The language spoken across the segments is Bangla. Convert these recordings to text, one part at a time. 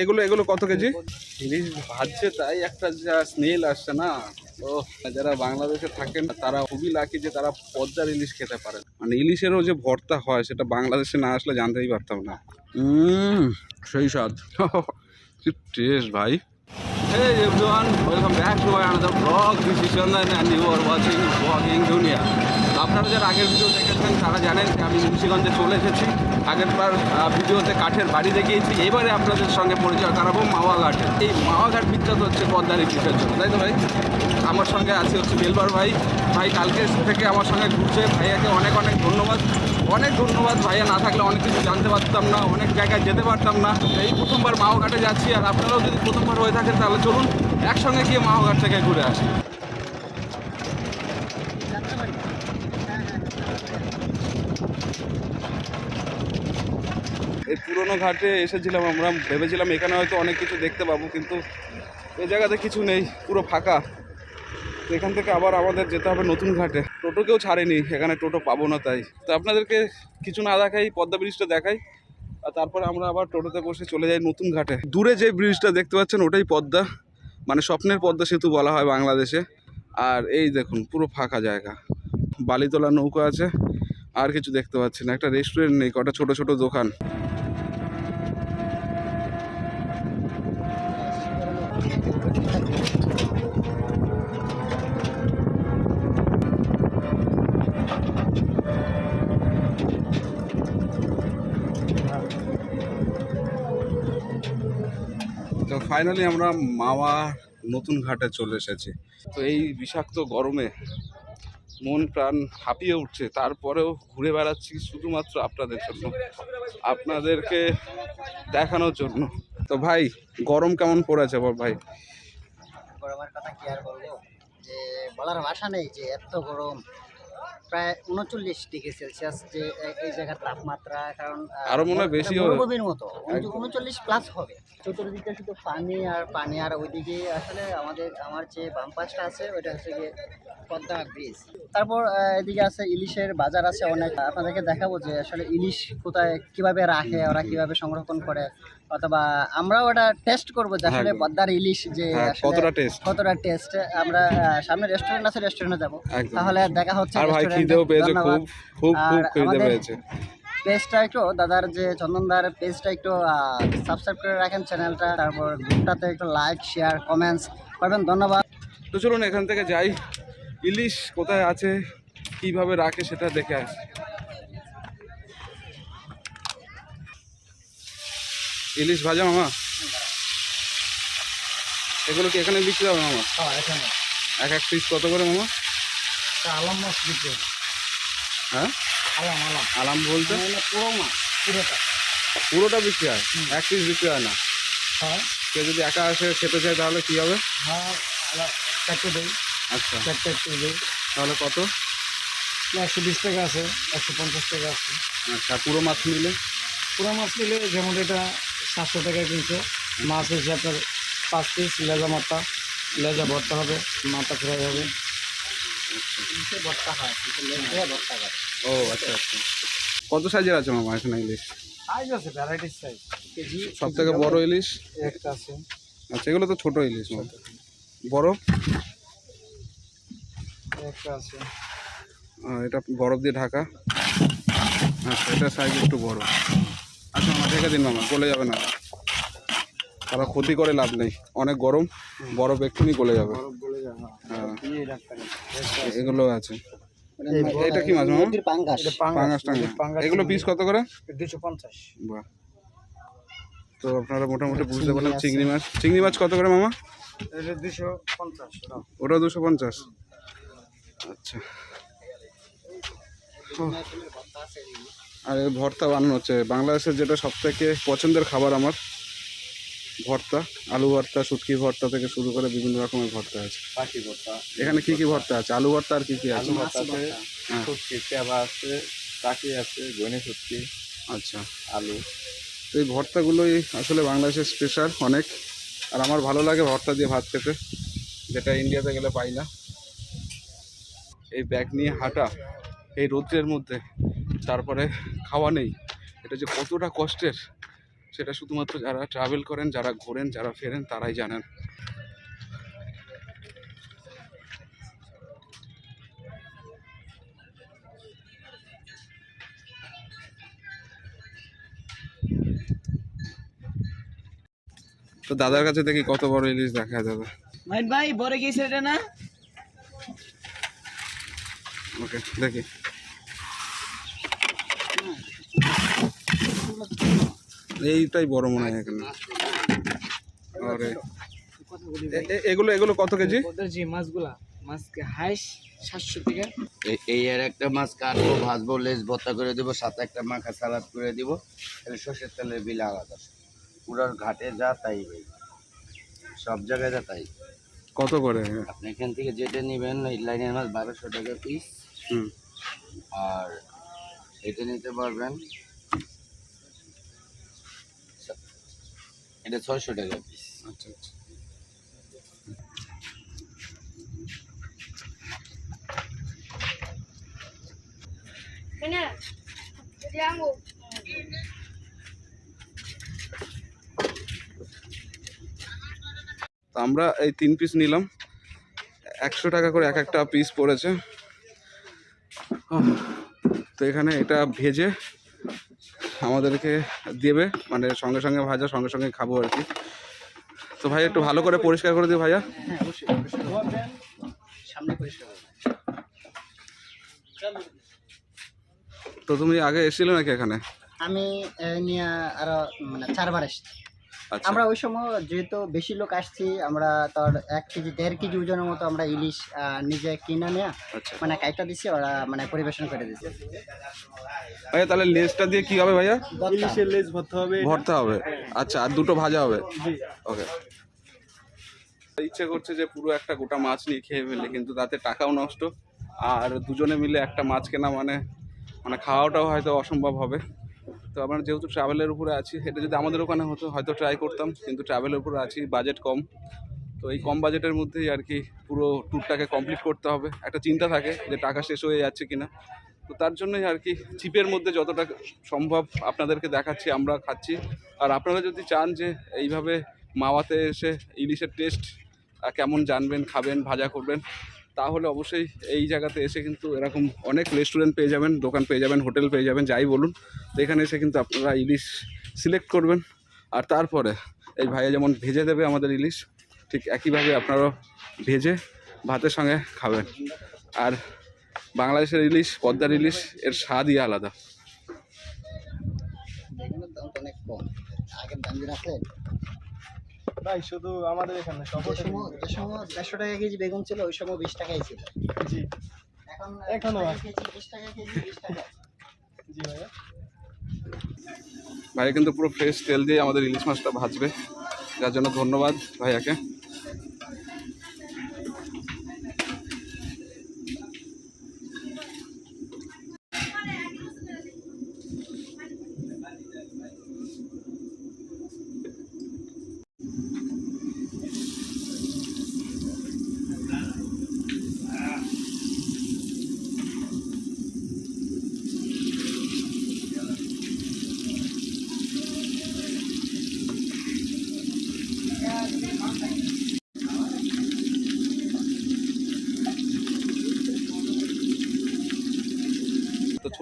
এগুলো এগুলো কত কেজি? ইলিশ ভাজছে তাই একটা যা স্মেল আসছে না। ও যারা বাংলাদেশে থাকেন তারা খুবই লাকি যে তারা পদ্মার ইলিশ খেতে পারে। মানে ইলিশেরও যে ভর্তা হয় সেটা বাংলাদেশে না আসলে জানতেই পারতাম না। হুম সেই স্বাদ। কি টেস্ট ভাই। Hey everyone, welcome back to another vlog. This is Chandan and you are watching Vlogging Dunia. আপনারা যারা আগের ভিডিও দেখেছেন, তারা জানেন যে আমি মুন্সিগঞ্জে চলে এসেছি। আগেরবার ভিডিওতে কাঠের বাড়ি দেখিয়েছি। এবারে আপনাদের সঙ্গে পরিচয় করাবো মাওয়া ঘাটে এই মাওয়া ঘাট বিখ্যাত হচ্ছে পদ্মার ইলিশের জন্য, তাই তো ভাই? আমার সঙ্গে আছে হচ্ছে বেলবার ভাই। ভাই, কালকে থেকে আমার সঙ্গে ঘুরছে। ভাইয়াকে অনেক অনেক ধন্যবাদ। অনেক ধন্যবাদ। ভাইয়া না থাকলে অনেক কিছু জানতে পারতাম না, অনেক জায়গায় যেতে পারতাম না। এই প্রথমবার মাও ঘাটে যাচ্ছি, আর আপনারাও যদি প্রথমবার হয়ে থাকেন, তাহলে চলুন একসঙ্গে গিয়ে মাও ঘাট থেকে ঘুরে আসি। এই পুরোনো ঘাটে এসেছিলাম, আমরা ভেবেছিলাম এখানে হয়তো অনেক কিছু দেখতে পাবো, কিন্তু এই জায়গাতে কিছু নেই, পুরো ফাঁকা। তো এখান থেকে আবার আমাদের যেতে হবে নতুন ঘাটে। টোটোকেও ছাড়েনি, এখানে টোটো পাবো না তাই। তো আপনাদেরকে কিছু না দেখাই, পদ্মা ব্রিজটা দেখাই, আর তারপরে আমরা আবার টোটোতে বসে চলে যাই নতুন ঘাটে। দূরে যে ব্রিজটা দেখতে পাচ্ছেন, ওটাই পদ্মা মানে স্বপ্নের পদ্মা সেতু বলা হয় বাংলাদেশে। আর এই দেখুন, পুরো ফাঁকা জায়গা। বালিতলা নৌকা আছে, আর কিছু দেখতে পাচ্ছি না, একটা রেস্টুরেন্ট নেই, কটা ছোট ছোট দোকান। ফাইনালি আমরা মাওয়া নতুন ঘাটে চলে এসেছি। তো এই বিষাক্ত গরমে মন প্রাণ হাঁপিয়ে উঠছে, তারপরেও ঘুরে বেড়াচ্ছি শুধুমাত্র আপনাদের জন্য, আপনাদেরকে দেখানোর জন্য। তো ভাই, গরম কেমন পড়েছে ভাই? গরমের কথা কি আর বলব? যে বলার ভাষা নেই যে এত গরম। প্রায় উনচল্লিশ ডিগ্রি সেলসিয়াস যে এই জায়গার তাপমাত্রা কারণ আরও মনে হয় বেশি। মরুভূমির মতো। উনচল্লিশ প্লাস হবে। চতুর্দিকে শুধু পানি আর পানি আর ওইদিকে আসলে আমাদের আমার যে বাম পাশটা আছে ওইটা হচ্ছে গিয়ে পদ্মা ব্রিজ। তারপর এদিকে আছে ইলিশের বাজার আছে অনেক। আপনাদেরকে দেখাবো যে আসলে ইলিশ কোথায় কীভাবে রাখে ওরা কীভাবে সংরক্ষণ করে অথবা আমরাও ওটা টেস্ট করব যে আসলে পদ্মার ইলিশ যে হ্যাঁ, কতটা টেস্ট কতটা টেস্ট আমরা সামনে রেস্টুরেন্ট আছে রেস্টুরেন্টে যাব। তাহলে দেখা হচ্ছে আর ভাই restaurant-এ। খিদেও পেয়েছে খুব খুব খুব খিদে পেয়েছে। পেজটা একটু দাদার যে চন্দনদার পেজটা একটু সাবস্ক্রাইব করে রাখেন চ্যানেলটা তারপর গ্রুপটাতে একটু লাইক শেয়ার কমেন্টস করবেন ধন্যবাদ। তো চলুন এখান থেকে যাই। ইলিশ কোথায় আছে কীভাবে রাখে সেটা দেখে আসি। ইলিশ ভাজা মামা? এগুলো কি এখানে বিক্রি হবে মামা? এখানে। এক এক পিস কত করে মামা? আলাম মাছ দিতে হ্যাঁ? আলাম আলাম। আলাম বলতে? পুরো মাছ পুরোটা। পুরোটা বিক্রি হয়? এক পিস বিক্রি হয় না? হ্যাঁ। কেউ যদি একা আসে খেতে চায় তাহলে কি হবে? হ্যাঁ চারটে দিই। আচ্ছা। চারটে একটু দিই। তাহলে কত? একশো বিশ টাকা আছে একশো পঞ্চাশ টাকা আছে। আচ্ছা পুরো মাছ নিলে? পুরো মাছ নিলে যেমন এটা সাতশো টাকা কিনছে। মাছ আপনার পাঁচ পিস লেজা মাথা। লেজা ভর্তা হবে মাথা ফ্রাই হবে। ভর্তা হয় ভর্তা ও আচ্ছা আচ্ছা। কত সাইজের আছে মামা এখানে ইলিশ? সাইজ আছে ভ্যারাইটিস সাইজ কেজি সব থেকে বড় ইলিশ? একটা আছে। আচ্ছা এগুলো তো ছোট ইলিশ মামা। বড়? একটা আছে। এটা বরফ দিয়ে ঢাকা? আচ্ছা এটা সাইজ একটু বড়। আচ্ছা মামা ঢেকে দিন মামা গলে যাবে না। তারা ক্ষতি করে লাভ নেই। অনেক গরম বরফ এক্ষুনি গলে যাবে। হ্যাঁ। এগুলো আছে। এটা কি মাছ মামা? পাঙ্গাস। এটা পাঙ্গাস। টাঙ্গা এগুলো পিস কত করে? দুশো পঞ্চাশ। বাহ। তো আপনারা মোটামুটি বুঝতে পারলাম চিংড়ি মাছ। চিংড়ি মাছ কত করে মামা? এটা দুশো পঞ্চাশ ওটা দুশো পঞ্চাশ? আচ্ছা। আর ভর্তা বানানো হচ্ছে। বাংলাদেশের যেটা সব থেকে পছন্দের খাবার আমার ভর্তা আলু ভর্তা শুটকি ভর্তা থেকে শুরু করে বিভিন্ন রকমের ভর্তা আছে। পাখি ভর্তা। এখানে কি কি ভর্তা আছে? আলু ভর্তা আর কি কি আছে? ভর্তা আছে হ্যাঁ। শুটকি পেঁপা আছে টাকি আছে গনি শুটকি আচ্ছা। আলু। তো এই ভর্তাগুলোই আসলে বাংলাদেশের স্পেশাল অনেক। আর আমার ভালো লাগে ভর্তা দিয়ে ভাত খেতে যেটা ইন্ডিয়াতে গেলে পাই না। এই ব্যাগ নিয়ে হাঁটা এই রৌদ্রের মধ্যে তারপরে খাওয়া নেই। এটা যে কতটা কষ্টের সেটা শুধুমাত্র যারা ট্রাভেল করেন যারা ঘোরেন যারা ফেরেন তারাই জানেন। তো দাদার কাছে দেখি কত বড় ইলিশ দেখা যাবে। মাইন ভাই বড় গেছে এটা না? ওকে দেখি। এইটাই বড় মনে হয় এখানে। আরে এগুলো এগুলো কত কেজি? ওদের যে মাছগুলা। মাছকে হাইস সাতশো টাকা। এই- এই আর একটা মাছ কাটবো ভাজবো লেজ ভর্তা করে দিব সাথে একটা মাখা সালাদ করে দিব। তাহলে সর্ষের তেলের বিল আলাদা। পুরার ঘাটে যা তাই ভাই। সব জায়গায় যা তাই। কত করে? আপনি এখান থেকে যেটা নেবেন এই লাইনের মাছ বারোশো টাকা পিস হুম। আর এটা নিতে পারবেন এটা ছয়শো টাকা পিস আচ্ছা আচ্ছা। আমরা এই তিন পিস নিলাম। একশো টাকা করে এক একটা পিস পড়েছে। তো এখানে এটা ভেজে আমাদেরকে দেবে মানে সঙ্গে সঙ্গে ভাজা সঙ্গে সঙ্গে খাব আর কি। তো ভাই একটু ভালো করে পরিষ্কার করে দিও ভাইয়া। হ্যাঁ। তো তুমি আগে এসেছিলে নাকি এখানে? আমি নিয়ে আরও মানে চারবার এসেছি। আমরা ওই সময় যেহেতু বেশি লোক আসছি আমরা তোর এক কেজি দেড় কেজি ওজনের মতো আমরা ইলিশ নিজে কিনে নিয়ে আচ্ছা। মানে কাইটা দিছি ওরা মানে পরিবেশন করে দিচ্ছে ভাইয়া তাহলে লেজটা দিয়ে কি হবে ভাইয়া? ইলিশের লেজ ভরতে হবে ভর্তা হবে। আচ্ছা আর দুটো ভাজা হবে? ওকে। ইচ্ছে করছে যে পুরো একটা গোটা মাছ নিয়ে খেয়ে ফেলে কিন্তু তাতে টাকাও নষ্ট। আর দুজনে মিলে একটা মাছ কেনা মানে মানে খাওয়াটাও হয়তো অসম্ভব হবে। তো আমরা যেহেতু ট্রাভেলের উপরে আছি, এটা যদি আমাদের ওখানে হতো, হয়তো ট্রাই করতাম, কিন্তু ট্রাভেলের উপরে আছি বাজেট কম। তো এই কম বাজেটের মধ্যেই আর কি পুরো ট্যুরটাকে কমপ্লিট করতে হবে। একটা চিন্তা থাকে যে টাকা শেষ হয়ে যাচ্ছে কিনা। তো তার জন্যই আর কি চিপের মধ্যে যতটা সম্ভব আপনাদেরকে দেখাচ্ছি, আমরা খাচ্ছি। আর আপনারা যদি চান যে এইভাবে মাওয়াতে এসে ইলিশের টেস্ট কেমন জানবেন, খাবেন, ভাজা করবেন তাহলে অবশ্যই এই জায়গাতে এসে কিন্তু এরকম অনেক রেস্টুরেন্ট পেয়ে যাবেন, দোকান পেয়ে যাবেন হোটেল পেয়ে যাবেন, যাই বলুন। তো এখানে এসে কিন্তু আপনারা ইলিশ সিলেক্ট করবেন। আর তারপরে এই ভাইয়া যেমন ভেজে দেবে আমাদের ইলিশ, ঠিক একইভাবে আপনারাও ভেজে ভাতের সঙ্গে খাবেন। আর বাংলাদেশের ইলিশ, পদ্মার ইলিশ, এর স্বাদই আলাদা। অনেক কম। ভাই শুধু আমাদের এখানে সব সময় যে সময় দেড়শো টাকা কেজি বেগুন ছিল ওই সময় বিশ টাকাই ছিল। জি। এখন এখনও টাকা কেজি বিশ টাকা কেজি বিশ টাকা। জি ভাইয়া। ভাইয়া কিন্তু পুরো ফ্রেশ তেল দিয়ে আমাদের ইলিশ মাছটা ভাজবে। যার জন্য ধন্যবাদ ভাইয়াকে।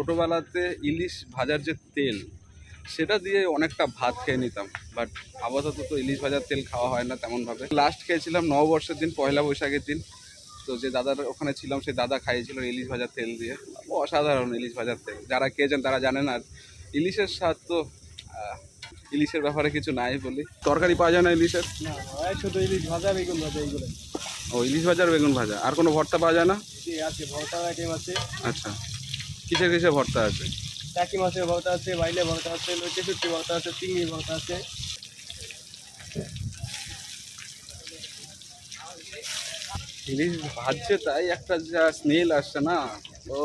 ছোটোবেলাতে ইলিশ ভাজার যে তেল সেটা দিয়ে অনেকটা ভাত খেয়ে নিতাম। বাট আপাতত তো ইলিশ ভাজার তেল খাওয়া হয় না তেমনভাবে। লাস্ট খেয়েছিলাম নববর্ষের দিন পয়লা বৈশাখের দিন। তো যে দাদার ওখানে ছিলাম সেই দাদা খাইয়েছিল ইলিশ ভাজার তেল দিয়ে। অসাধারণ ইলিশ ভাজার তেল। যারা খেয়েছেন তারা জানেন আর ইলিশের স্বাদ তো ইলিশের ব্যাপারে কিছু নাই বলি। তরকারি পাওয়া যায় না ইলিশের? শুধু ইলিশ ভাজা বেগুন ভাজা এইগুলো ও ইলিশ ভাজার বেগুন ভাজা। আর কোনো ভর্তা পাওয়া যায় না? আছে ভর্তা আইটেম আছে। আচ্ছা। কিসের কিসের ভর্তা আছে? টাকি মাছের ভর্তা আছে বাইলে ভর্তা আছে লইটে সুটকি ভর্তা আছে চিংড়ি ভর্তা আছে। ইলিশ ভাজছে তাই একটা যা স্মেল আসছে না। তো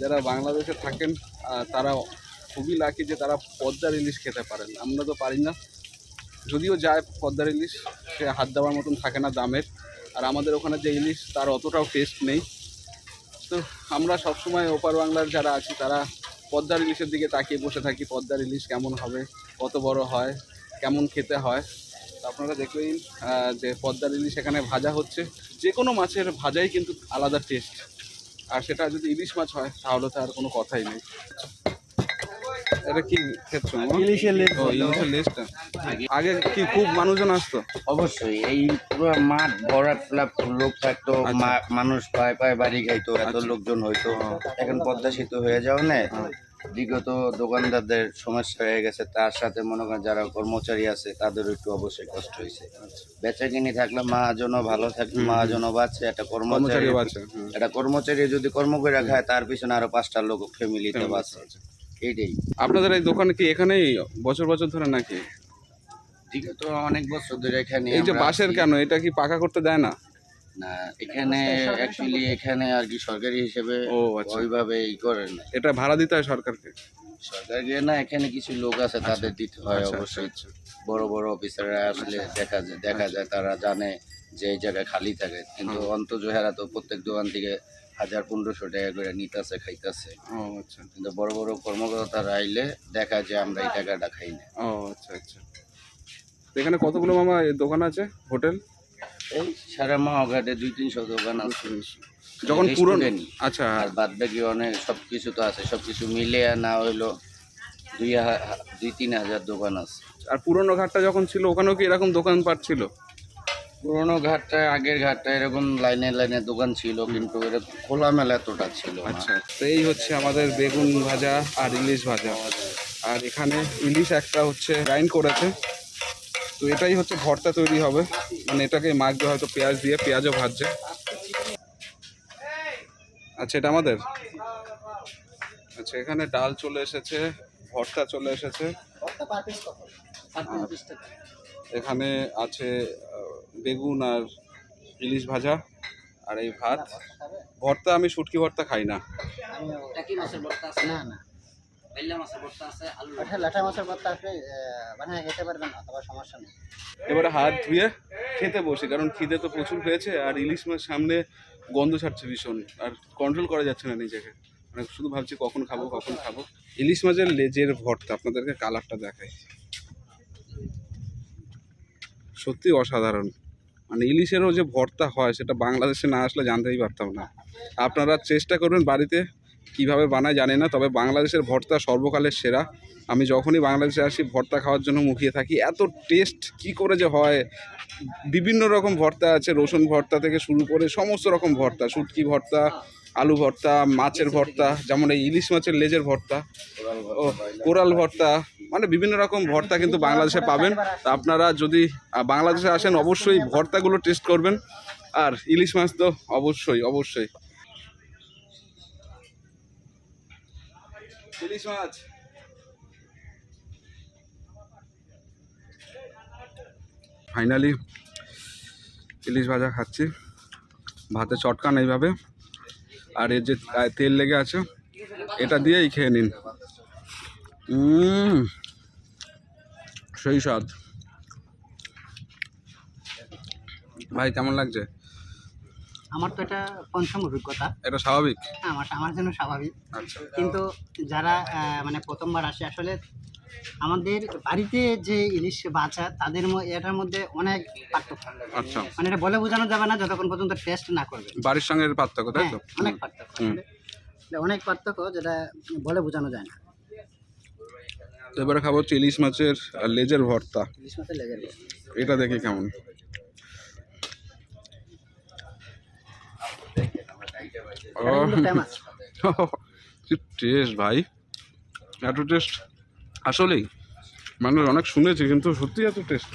যারা বাংলাদেশে থাকেন তারা খুবই লাকি যে তারা পদ্মার ইলিশ খেতে পারেন। আমরা তো পারি না। যদিও যায় পদ্মার ইলিশ সে হাত দেওয়ার মতন থাকে না দামের। আর আমাদের ওখানে যে ইলিশ তার অতটাও টেস্ট নেই। তো আমরা সবসময় ওপার বাংলার যারা আছি, তারা পদ্মার ইলিশের দিকে তাকিয়ে বসে থাকি, পদ্মার ইলিশ কেমন হবে, কত বড় হয়, কেমন খেতে হয়। তো আপনারা দেখলেই যে পদ্মার ইলিশ এখানে ভাজা হচ্ছে। যে কোনো মাছের ভাজাই কিন্তু আলাদা টেস্ট আর সেটা যদি ইলিশ মাছ হয়, তাহলে তো আর কোনো কথাই নেই। এটা কি ক্ষেত্র? ইলিশের লেজ ইলিশের লেজটা আগে কি খুব মানুষজন আসতো? অবশ্যই এই পুরো মাঠ ফ্লাপ লোক থাকতো আচ্ছা। মানুষ পায়ে পায়ে বাড়ি খাইতো এত আচ্ছা। লোকজন হইতো। এখন পদ্মা সেতু হয়ে যাও না বিগত দোকানদারদের সমস্যা হয়ে গেছে তার সাথে মনে করেন যারা কর্মচারী আছে তাদের একটু অবশ্যই কষ্ট হয়েছে বেচা কিনি থাকলে মহাজনও ভালো থাকলে মহাজনও বাঁচে একটা কর্মচারী কর্মচারী একটা কর্মচারী যদি কর্ম করে খায় তার পিছনে আরও পাঁচটা লোক ফ্যামিলিতে বাঁচে। এইটাই। আপনাদের এই দোকানে কি এখানেই বছর বছর ধরে নাকি? বিগত অনেক বছর ধরে এখানে এই যে বাঁশের কেন? এটা কি পাকা করতে দেয় না? না এখানে অ্যাকচুয়ালি এখানে আর কি সরকারি হিসেবে ও আচ্ছা। ওইভাবে ই করে না। এটা ভাড়া দিতে হয় সরকারকে? সরকার গিয়ে না এখানে কিছু লোক আছে তাদের দিতে হয় আচ্ছা, অবশ্যই। আচ্ছা, বড় বড় অফিসাররা আসলে দেখা যায় দেখা যায় তারা জানে যে এই জায়গায় খালি থাকে। কিন্তু অন্তজোহেরা তো প্রত্যেক দোকান থেকে হাজার পনেরোশো টাকা করে নিতেছে খাইতেছে। ও আচ্ছা। কিন্তু বড় বড় কর্মকর্তারা আইলে দেখা যায় আমরা এই টাকাটা খাই না। ও আচ্ছা আচ্ছা। এখানে কতগুলো মামা দোকান আছে? হোটেল? এই সারা মাহঘাটে দুই তিনশো দোকান আছে। যখন পুরন Restaurant। আচ্ছা। আর বাদ বাকি অনেক সব কিছু তো আছে সব কিছু মিলে না হইল দুই দুই তিন হাজার দোকান আছে। আর পুরনো ঘাটটা যখন ছিল ওখানেও কি এরকম দোকানপাট ছিল? পুরোনো ঘাটটা আগের ঘাটটা এরকম লাইনে লাইনে দোকান ছিল কিন্তু এরকম খোলামেলা এতটা ছিল না। আচ্ছা তো এই হচ্ছে আমাদের বেগুন ভাজা আর ইলিশ ভাজা। আর এখানে ইলিশ একটা হচ্ছে গ্রাইন্ড করেছে। তো এটাই হচ্ছে ভর্তা তৈরি হবে। মানে এটাকে মাখবে হয়তো পেঁয়াজ দিয়ে পেঁয়াজও ভাজছে। আচ্ছা এটা আমাদের? আচ্ছা এখানে ডাল চলে এসেছে ভর্তা চলে এসেছে। এখানে আছে বেগুন আর ইলিশ ভাজা আর এই ভাত। ভর্তা আমি শুটকি ভর্তা খাই না। না না। মাছের ভর্তা আপনি বানিয়ে খেতে পারবেন অথবা সমস্যা নেই। এবারে হাত ধুয়ে খেতে বসি কারণ খিদে তো প্রচুর হয়েছে আর ইলিশ মাছ সামনে গন্ধ ছাড়ছে ভীষণ আর কন্ট্রোল করা যাচ্ছে না নিজেকে। মানে শুধু ভাবছি কখন খাব কখন খাব। ইলিশ মাছের লেজের ভর্তা আপনাদেরকে কালারটা দেখাই। সত্যি অসাধারণ। মানে ইলিশেরও যে ভর্তা হয়, সেটা বাংলাদেশে না আসলে জানতেই পারতাম না। আপনারা চেষ্টা করবেন বাড়িতে কীভাবে বানায় জানি না, তবে বাংলাদেশের ভর্তা সর্বকালের সেরা। আমি যখনই বাংলাদেশে আসি, ভর্তা খাওয়ার জন্য মুখিয়ে থাকি। এত টেস্ট কি করে যে হয়? বিভিন্ন রকম ভর্তা আছে, রসুন ভর্তা থেকে শুরু করে সমস্ত রকম ভর্তা। শুটকি ভর্তা, আলু ভর্তা, মাছের ভর্তা, যেমন এই ইলিশ মাছের লেজের ভর্তা। ও, কোরাল ভর্তা মানে বিভিন্ন রকম ভর্তা কিন্তু বাংলাদেশে পাবেন। তা আপনারা যদি বাংলাদেশে আসেন অবশ্যই ভর্তাগুলো টেস্ট করবেন। আর ইলিশ মাছ তো অবশ্যই অবশ্যই। ইলিশ মাছ। ফাইনালি ইলিশ ভাজা খাচ্ছি। ভাতে চটকান এইভাবে। আর এর যে তেল লেগে আছে এটা দিয়েই খেয়ে নিন। উম, সেই স্বাদ। ভাই কেমন লাগছে? আমার তো এটা পঞ্চম অভিজ্ঞতা। এটা স্বাভাবিক? হ্যাঁ আমার আমার জন্য স্বাভাবিক। আচ্ছা। কিন্তু যারা মানে প্রথমবার আসে আসলে আমাদের বাড়িতে যে ইলিশ বাচ্চা তাদের এটার মধ্যে অনেক পার্থক্য। আচ্ছা। মানে এটা বলে বোঝানো যাবে না যতক্ষণ পর্যন্ত টেস্ট না করবে। বাড়ির সঙ্গে পার্থক্য তাই হ্যাঁ, তো অনেক পার্থক্য। অনেক পার্থক্য যেটা বলে বোঝানো যায় না। এবারে খাব হচ্ছে ইলিশ মাছের লেজের ভর্তা। এটা দেখি কেমন। কি টেস্ট ভাই। এত টেস্ট আসলেই। মানুষ অনেক শুনেছি কিন্তু সত্যি এত টেস্ট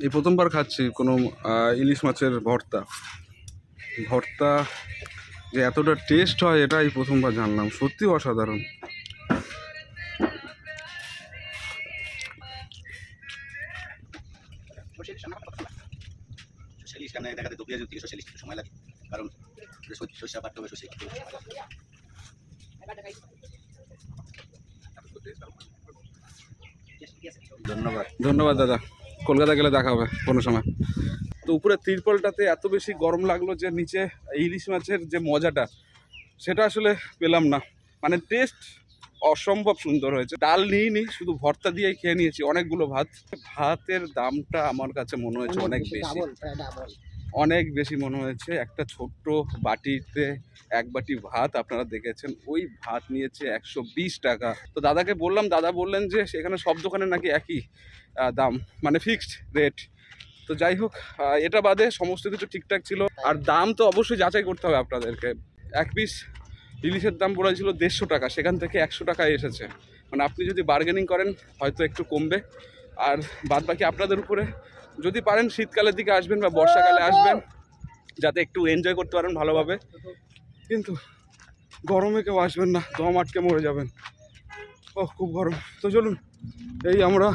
এই প্রথমবার খাচ্ছি কোনো ইলিশ মাছের ভর্তা। ভর্তা যে এতটা টেস্ট হয় এটাই প্রথমবার জানলাম। সত্যি অসাধারণ। কারণ ধন্যবাদ। ধন্যবাদ, দাদা। কলকাতা গেলে দেখা হবে কোনো সময়। তো উপরে তিরপলটাতে এত বেশি গরম লাগল যে নিচে ইলিশ মাছের যে মজাটা, সেটা আসলে পেলাম না। মানে টেস্ট অসম্ভব সুন্দর হয়েছে। ডাল নিইনি শুধু ভর্তা দিয়েই খেয়ে নিয়েছি অনেকগুলো ভাত। ভাতের দামটা আমার কাছে মনে হয়েছে অনেক বেশি। অনেক বেশি মনে হয়েছে। একটা ছোট্ট বাটিতে এক বাটি ভাত আপনারা দেখেছেন ওই ভাত নিয়েছে একশো বিশ টাকা। তো দাদাকে বললাম দাদা বললেন যে সেখানে সব দোকানে নাকি একই দাম মানে ফিক্সড রেট তো যাই হোক এটা বাদে সমস্ত কিছু ঠিকঠাক ছিল। আর দাম তো অবশ্যই যাচাই করতে হবে আপনাদেরকে। এক পিস ইলিশের দাম পড়েছিল দেড়শো টাকা সেখান থেকে একশো টাকায় এসেছে। মানে আপনি যদি বার্গেনিং করেন হয়তো একটু কমবে। আর বাদ বাকি আপনাদের উপরে যদি পারেন শীতকালের দিকে আসবেন বা বর্ষাকালে আসবেন যাতে একটু এনজয় করতে পারেন ভালোভাবে। কিন্তু গরমে কেউ আসবেন না দম আটকে মরে যাবেন। ও খুব গরম। তো চলুন এই আমরা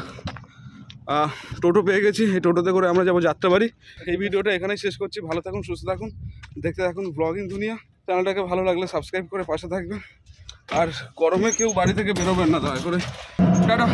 টোটো পেয়ে গেছি। এই টোটোতে করে আমরা যাব যাত্রাবাড়ি। এই ভিডিওটা এখানেই শেষ করছি। ভালো থাকুন সুস্থ থাকুন। দেখতে থাকুন ব্লগিং দুনিয়া। চ্যানেলটাকে ভালো লাগলে সাবস্ক্রাইব করে পাশে থাকবেন। আর গরমে কেউ বাড়ি থেকে বেরোবেন না, দয়া করে। টাটা।